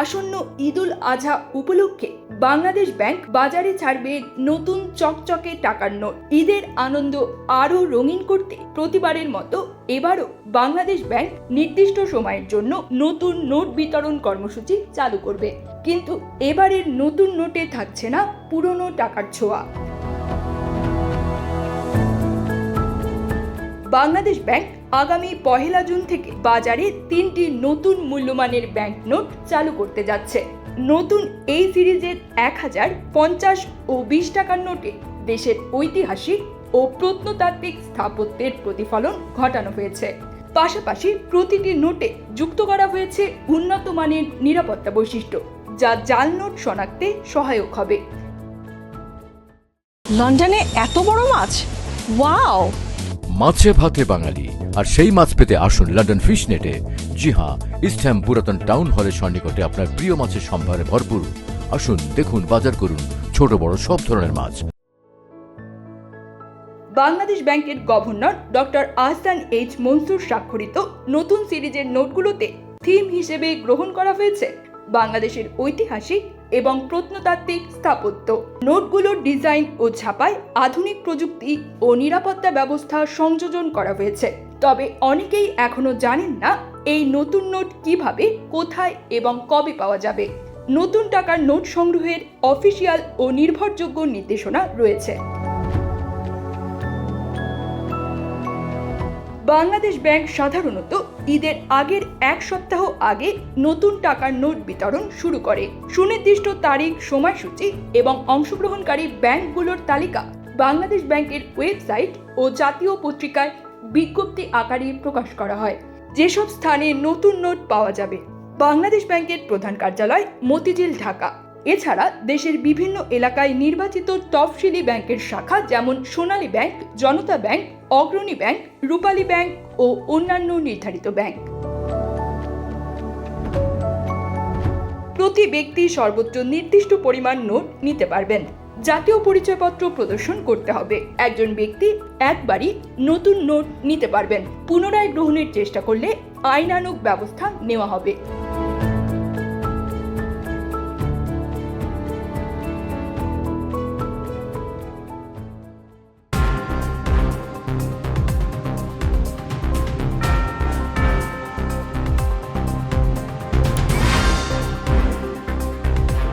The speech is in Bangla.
আসন্ন ঈদুল আজহা উপলক্ষে বাংলাদেশ ব্যাংক বাজারে ছাড়বে নতুন চকচকে টাকার নোট। ঈদের আনন্দ আরও রঙিন করতে প্রতিবারের মতো এবারও বাংলাদেশ ব্যাংক নির্দিষ্ট সময়ের জন্য নতুন নোট বিতরণ কর্মসূচি চালু করবে। কিন্তু এবারের নতুন নোটে থাকছে না পুরনো টাকার ছোঁয়া। বাংলাদেশ ব্যাংক আগামী পহেলা জুন থেকে বাজারে তিনটি নতুন মূল্যমানের ব্যাংক নোট চালু করতে যাচ্ছে। নতুন এই সিরিজের এক হাজার পঞ্চাশ ও বিশ টাকার নোটে দেশের ঐতিহাসিক ও প্রত্নতাত্ত্বিক স্থাপত্যের প্রতিফলন ঘটানো হয়েছে। পাশাপাশি প্রতিটি নোটে যুক্ত করা হয়েছে উন্নত মানের নিরাপত্তা বৈশিষ্ট্য, যা জাল নোট শনাক্তে সহায়ক হবে। লন্ডনে এত বড় মাছ? ওয়াও! মাছে ভাতে বাঙালি। আর সেই মাছ পেতে আসুন লন্ডন ফিশ নেটে জি হ্যাঁ ইস্টহ্যাম পুরাতন টাউন হলের সন্নিকটে আপনার প্রিয় মাছের সম্ভারে ভরপুর। আসুন, দেখুন, বাজার করুন, ছোট, বড়, সব ধরনের মাছ। বাংলাদেশ ব্যাংকের governor doctor Ahsan H Mansur স্বাক্ষরিত নতুন সিরিজের নোটগুলোতে থিম হিসেবে গ্রহণ করা হয়েছে। বাংলাদেশের ঐতিহাসিক এবং প্রত্নতাত্ত্বিক স্থাপত্য। নোটগুলোর ডিজাইন ও ছাপায় আধুনিক প্রযুক্তি ও নিরাপত্তা ব্যবস্থা সংযোজন করা হয়েছে। তবে অনেকেই এখনও জানেন না এই নতুন নোট কীভাবে, কোথায় এবং কবে পাওয়া যাবে। নতুন টাকার নোট সংগ্রহের অফিসিয়াল ও নির্ভরযোগ্য নির্দেশনা রয়েছে। বাংলাদেশ ব্যাংক সাধারণত ঈদের আগের এক সপ্তাহ আগে নতুন টাকার নোট বিতরণ শুরু করে। সুনির্দিষ্ট তারিখ, সময়সূচি এবং অংশগ্রহণকারী ব্যাংকগুলোর তালিকা বাংলাদেশ ব্যাংকের ওয়েবসাইট ও জাতীয় পত্রিকায় বিজ্ঞপ্তি আকারে প্রকাশ করা হয়। যেসব স্থানে নতুন নোট পাওয়া যাবে, বাংলাদেশ ব্যাংকের প্রধান কার্যালয় মতিঝিল, ঢাকা। এছাড়া দেশের বিভিন্ন এলাকায় নির্বাচিত তফসিলি ব্যাংকের শাখা যেমন Sonali bank, Janata bank Agrani bank, Rupali bank ও অন্যান্য নির্ধারিত ব্যাংক। প্রতি ব্যক্তি সর্বোচ্চ নির্দিষ্ট পরিমাণ নোট নিতে পারবেন। জাতীয় পরিচয়পত্র প্রদর্শন করতে হবে। একজন ব্যক্তি একবারই নতুন নোট নিতে পারবেন। পুনরায় গ্রহণের চেষ্টা করলে আইনানুগ ব্যবস্থা নেওয়া হবে।